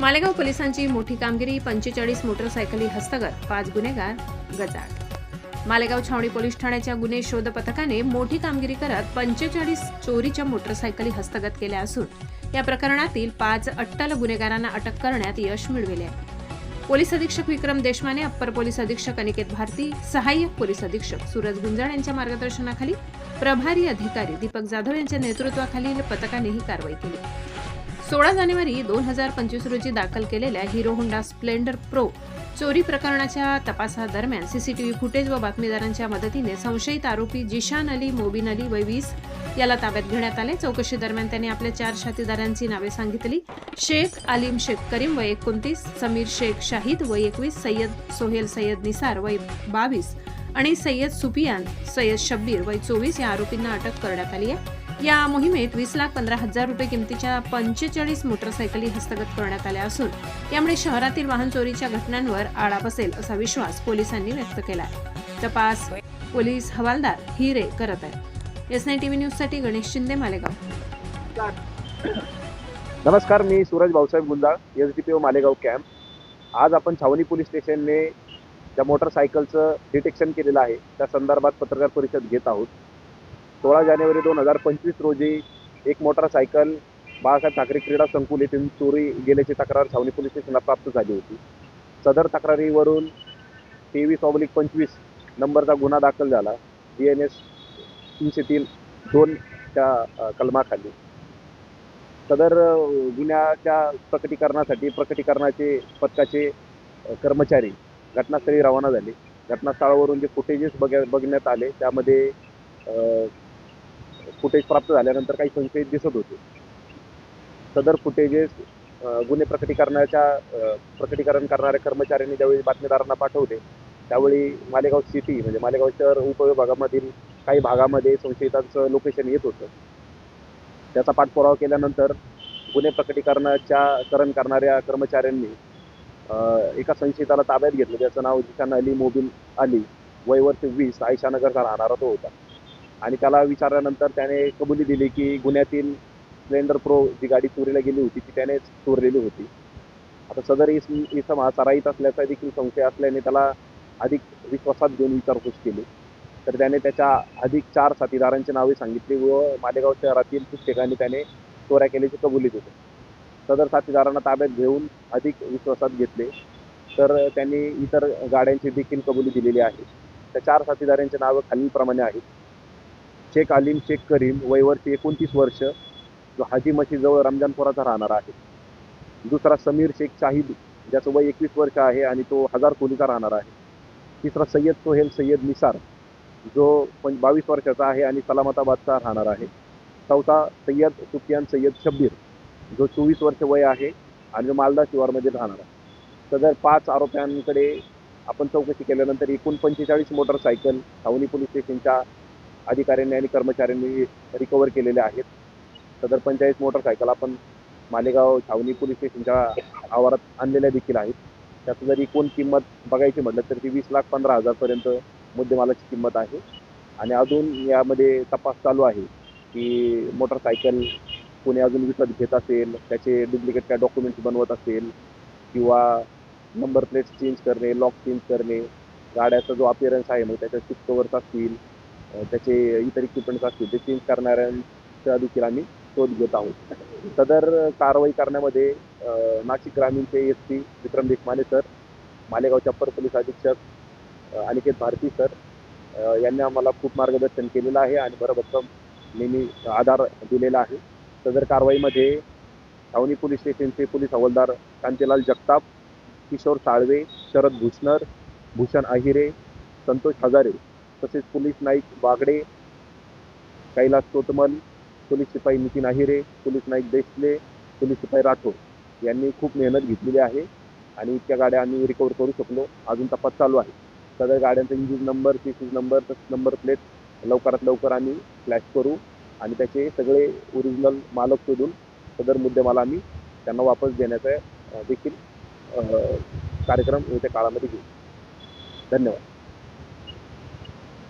मालेगाव पोलिसांची मोठी कामगिरी पंचेचाळीस मोटरसायकली हस्तगत पाच गुन्हेगार गजाड मालेगाव छावणी पोलीस ठाण्याच्या गुन्हे शोध पथकाने मोठी कामगिरी करत पंचेचाळीस चोरीच्या मोटरसायकली हस्तगत केल्या असून या प्रकरणातील पाच अट्टल गुन्हेगारांना अटक करण्यात यश मिळविले आहे. पोलीस अधीक्षक विक्रम देशमाने अप्पर पोलीस अधीक्षक अनिकेत भारती सहाय्यक पोलीस अधीक्षक सूरज गुंजाळ यांच्या मार्गदर्शनाखाली प्रभारी अधिकारी दीपक जाधव यांच्या नेतृत्वाखालील पथकाने ही कारवाई केली. सोळा जानेवारी दोन हजार पंचवीस रोजी दाखल केलेल्या हिरो होंडा स्प्लेंडर प्रो चोरी प्रकरणाच्या तपासादरम्यान सीसीटीव्ही फुटेज व बातमीदारांच्या मदतीने संशयित आरोपी जिशान अली मोबिन अली वय वीस याला ताब्यात घेण्यात आले. चौकशी दरम्यान त्यांनी आपल्या चार साथीदारांची नावे सांगितली. शेख आलिम शेख करीम व एकोणतीस समीर शेख शाहिद व एकवीस सय्यद सोहेल सय्यद निसार व बावीस आणि सय्यद सुपियान सय्यद शब्बीर वय चोवीस या आरोपींना अटक करण्यात आली आहे. या मोहिमेत वीस लाख पंधरा हजार रुपये किमतीच्या पंचेचाळीस मोटरसायकली हस्तगत करण्यात आल्या असून यामुळे शहरातील वाहन चोरीच्या घटनांवर आळा बसेल असा विश्वास पोलिसांनी व्यक्त केला आहे तपास पोलीस हवालदार हिरे करत आहेत. एस नाईन टीव्ही न्यूजसाठी गणेश शिंदे मालेगाव. नमस्कार मी Suraj Bhausaheb Gunjal S D P O Malegaon camp. आज आपण छावणी पोलीस स्टेशनने ज्या मोटरसायकलचं डिटेक्शन केलेलं आहे त्या संदर्भात पत्रकार परिषद घेत आहोत. सोळा जानेवारी दोन हजार पंचवीस रोजी एक मोटरसायकल बाळासाहेब ठाकरे क्रीडा संकुल येथून चोरी गेल्याची तक्रार छावणी पोलीस स्टेशनला प्राप्त झाली होती. सदर तक्रारीवरून तेवीस ऑब्लिक पंचवीस नंबरचा गुन्हा दाखल झाला. डी एन एस तीनशे तीन दोनच्या कलमाखाली. सदर गुन्ह्याच्या प्रकटीकरणासाठी प्रकटीकरणाचे पथकाचे कर्मचारी घटनास्थळी रवाना झाले. घटनास्थळावरून जे फुटेजेस बघ बघण्यात आले त्यामध्ये फुटेज प्राप्त झाल्यानंतर काही संशयित दिसत होते. सदर फुटेजेस गुन्हे प्रकटीकरणाच्या प्रकटीकरण करणाऱ्या कर्मचाऱ्यांनी ज्यावेळी बातमीदारांना पाठवले त्यावेळी मालेगाव सिटी म्हणजे मालेगाव शहर उपविभागामधील काही भागामध्ये संशयितांचं लोकेशन येत होतं. त्याचा पाठपुरावा केल्यानंतर गुन्हे प्रकटीकरणाच्या करण करणाऱ्या कर्मचाऱ्यांनी एका संशयिताला ताब्यात घेतलं. ज्याचं नाव जिशान अली मोबिल अली वय वर्ष वीस आयशानगरचा राहणारा तो होता. आणि त्याला विचारल्यानंतर त्याने कबुली दिली की गुन्ह्यातील स्प्लेंडर प्रो जी गाडी चोरीला गेली होती ती त्याने चोरलेली होती. आता सदर इस इसम हा सराईत असल्याचा देखील संशय असल्याने त्याला अधिक विश्वासात घेऊन विचारपूस केली. तर त्याने त्याच्या अधिक चार साथीदारांची नावे सांगितली व मालेगाव शहरातील खूप ठिकाणी त्याने चोऱ्या केल्याची कबुली दिली. सदर साथीदारांना ताब्यात घेऊन अधिक विश्वासात घेतले. तर त्यांनी इतर गाड्यांची देखील कबुली दिलेली आहे. त्या चार साथीदारांची नावं खालीलप्रमाणे आहेत. शेख आलिम शेख करीम वय एकोणतीस वर्ष जो हाजी मशीदजवळ रमजानपुराचा राहणार आहे. दुसरा समीर शेख शाहिद ज्याचं वय एकवीस वर्ष आहे आणि तो हजार कोलीचा राहणार आहे. तिसरा सय्यद सोहेल सय्यद निसार जो पण बावीस वर्षाचा आहे आणि सलामताबादचा राहणार आहे. चौथा सय्यद सुफियान सय्यद शब्बीर जो चोवीस वर्ष वय आहे आणि जो मालदा शिवारमध्ये राहणार आहे. सदर पाच आरोप्यांकडे आपण चौकशी केल्यानंतर एकूण पंचेचाळीस मोटरसायकल सावनी पोलीस स्टेशनच्या अधिकाऱ्यांनी आणि कर्मचाऱ्यांनी रिकवर केलेले आहेत. सदर पंचायत मोटरसायकल आपण मालेगाव छावणी पोलीस स्टेशनच्या आवारात आणलेल्या देखील आहेत. त्याचं जर एकूण किंमत बघायची म्हटलं तर ती वीस लाख पंधरा हजारपर्यंत मुद्देमालाची किंमत आहे. आणि अजून यामध्ये तपास चालू आहे की मोटरसायकल कोणी अजून विकत घेत असेल त्याचे डुप्लिकेट काय डॉक्युमेंट्स बनवत असेल किंवा नंबर प्लेट्स चेंज करणे लॉक चेंज करणे गाड्याचा जो अपिअरन्स आहे मग त्याच्या सीट कवर्स असतील त्याचे इतर इक्विपमेंट्स असतील ते चेंज करणाऱ्यांचा देखील आम्ही शोध घेत आहोत. सदर कारवाई करण्यामध्ये नाशिक ग्रामीणचे S P Vikram Deshmane sir मालेगावचे upper police अधीक्षक अनिकेत भारती सर यांनी आम्हाला खूप मार्गदर्शन केलेलं आहे आणि भरभक्कम नेहमी आधार दिलेला आहे. सदर कारवाईमध्ये छावणी पोलीस स्टेशनचे पोलीस हवालदार कांतीलाल जगताप किशोर साळवे शरद भूषणर भूषण आहिरे संतोष हजारे तसेच पोलीस नाईक बागडे कैलास तोतमल पोलीस शिपाई नितीन आहिरे पोलीस नाईक देशले पोलीस शिपाई राठोड यांनी खूप मेहनत घेतलेली आहे आणि इतक्या गाड्या आम्ही रिकवर करू शकलो. अजून तपास चालू आहे. सगळ्या गाड्यांचा इंजिन नंबर सीसीज नंबर तसेच नंबर प्लेट लवकरात लवकर आम्ही फ्लॅश करू आणि त्याचे सगळे ओरिजिनल मालक शोधून सदर मुद्देमाला आम्ही त्यांना वापस देण्याचा देखील कार्यक्रम येत्या काळामध्ये घेऊ. धन्यवाद.